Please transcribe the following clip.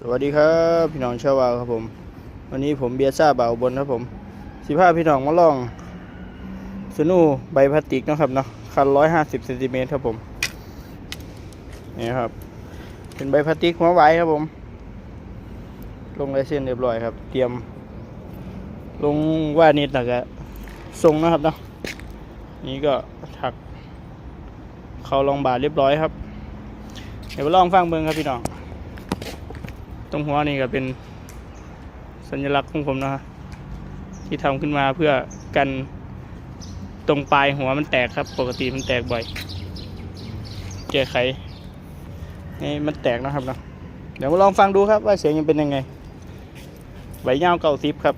สวัสดีครับพี่น้องชาววาวครับผม วันนี้ผมเบียร์ซ่าบ่าวบนครับผมสิพาพี่น้องมาลองสนูใบพลาสติกนะครับเนาะคันร้อยห้าสิบเซนติเมตรครับผมนี่ครับ เป็นใบพลาสติกหัวไว้ครับผม ลงลายเส้นเรียบร้อยครับ เตรียม ลงว่านิดหนักอะทรงนะครับเนาะนี่ก็ถัก เขาลองบาทเรียบร้อยครับ เดี๋ยวลองฟังเบิ้งครับพี่น้อง ตรงหัวนี่ก็เป็นสัญลักษณ์ของผมนะฮะที่ทำขึ้นมาเพื่อกันตรงปลายหัวมันแตกครับ ปกติมันแตกบ่อยแก้ไขให้มันแตกนะครับเนาะเดี๋ยวมาลองฟังดูครับว่าเสียงยังเป็นยังไงใบยาเก่าซิปครับ